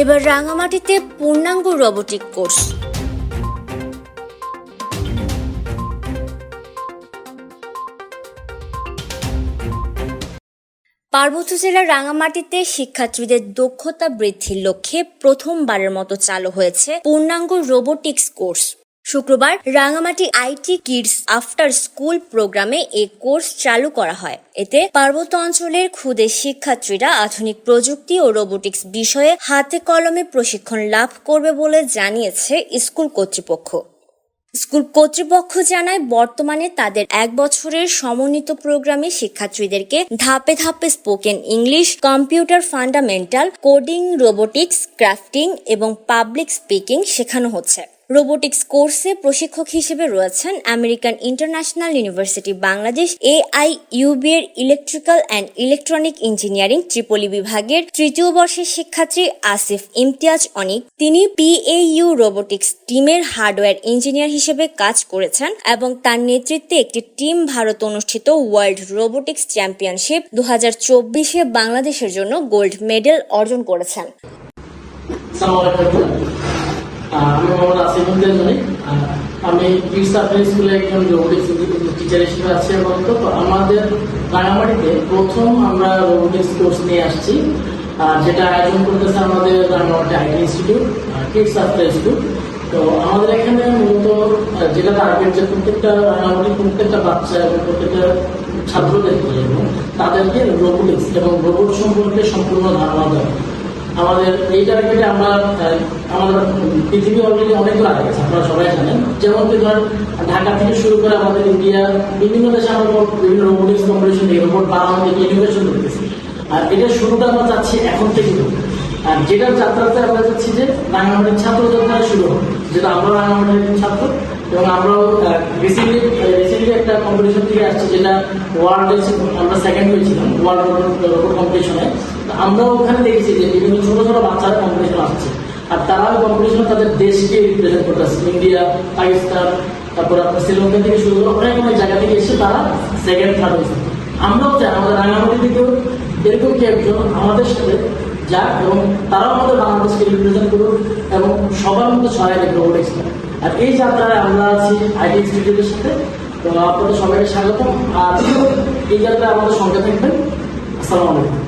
এবার রাঙামাটিতে পূর্ণাঙ্গ রোবোটিক কোর্স পার্বত্য জেলার রাঙামাটিতে শিক্ষার্থীদের দক্ষতা বৃদ্ধির লক্ষ্যে প্রথমবারের মতো চালু হয়েছে পূর্ণাঙ্গ রোবোটিক্স কোর্স শুক্রবার Rangamati IT kids after school প্রোগ্রামে এ কোর্স চালু করা হয়। এতে পার্বত্য অঞ্চলের ক্ষুদে শিক্ষার্থীরা আধুনিক প্রযুক্তি ও রোবোটিক্স বিষয়ে হাতে কলমে প্রশিক্ষণ লাভ করবে বলে জানিয়েছে স্কুল কর্তৃপক্ষ। স্কুল কর্তৃপক্ষ জানায়, বর্তমানে তাদের এক বছরের সমন্বিত প্রোগ্রামে শিক্ষার্থীদেরকে ধাপে ধাপে spoken English, computer fundamental, coding, robotics, crafting এবং পাবলিক স্পিকিং শেখানো হচ্ছে। রোবোটিক্স কোর্সে প্রশিক্ষক হিসেবে রয়েছেন American International University Bangladesh AIUB এর electrical and electronic engineering triple E বিভাগের তৃতীয় বর্ষের শিক্ষার্থী আসিফ ইমতিয়াজ অনিক। তিনি পিএইউ রোবোটিক্স টিমের হার্ডওয়্যার ইঞ্জিনিয়ার হিসেবে কাজ করেছেন এবং তার নেতৃত্বে একটি টিম ভারত অনুষ্ঠিত ওয়ার্ল্ড রোবোটিক্স চ্যাম্পিয়নশিপ দু হাজার চব্বিশে বাংলাদেশের জন্য গোল্ড মেডেল অর্জন করেছেন। আমি আমি স্কুলে একজন টিচার হিসেবে তো আমাদের প্রথম আমরা কোর্স নিয়ে আসছি যেটা আয়োজন করতেছে আমাদের তো আমাদের এখানে মূলত যেটা প্রত্যেকটা প্রত্যেকটা বাচ্চা এবং প্রত্যেকটা ছাত্রদেরকে এবং তাদেরকে রোবোটিক্স এবং রোবট সম্পর্কে সম্পূর্ণ ধারণা দেওয়া। আমাদের এই টার্গেটে আমরা আমাদের পৃথিবী অলরেডি অনেকগুলো আগে গেছে, আপনারা সবাই জানেন। যেমন কি ধর, ঢাকা থেকে শুরু করে আমাদের ইন্ডিয়া, বিভিন্ন দেশে আমরা বিভিন্ন রোবোটিক্স কম্পিটিশন রোবট বানানো থেকে ইনোভেশন করতেছি। আর এটার শুরুটা আমরা চাচ্ছি এখন থেকে। আর যেটার যাত্রাতে আমরা চাচ্ছি যে রাঙামাটির ছাত্র যাত্রা শুরু হবে। যেটা আমরা রাঙামাটির ছাত্র, এবং আমরাও রিসেন্টলি রিসেন্টলি কম্পিটিশন থেকে আসছি, যেটা ওয়ার্ল্ড আমরা সেকেন্ড হয়েছিলাম ওয়ার্ল্ড রোবট কম্পিটিশনে আমরাও ওখানে দেখেছি যে বিভিন্ন ছোট ছোট বাচ্চারা কম্পিটিশন আসছে। আর তারা কম্পিটিশনে তাদের দেশকে রিপ্রেজেন্ট করতেছে, ইন্ডিয়া, পাকিস্তান, তারপর আপনার শ্রীলঙ্কা থেকে শুরু করে অনেক অনেক জায়গা থেকে এসে তারা সেকেন্ড থার্ড হয়েছে। আমরাও চাই, আমাদের রাঙামাটি থেকেও এরকম কি একজন আমাদের সাথে যাক এবং তারাও আমাদের বাংলাদেশকে রিপ্রেজেন্ট করুক এবং সবার মধ্যে সহায় রোবোটিক্স আর এই যাত্রায় আমরা আছি আইটি ইনস্টিটিউটের সাথে তো আপনাদের সবাইকে স্বাগতম। আর এই যাত্রায় আমাদের সঙ্গে থাকবেন। আসসালামু আলাইকুম।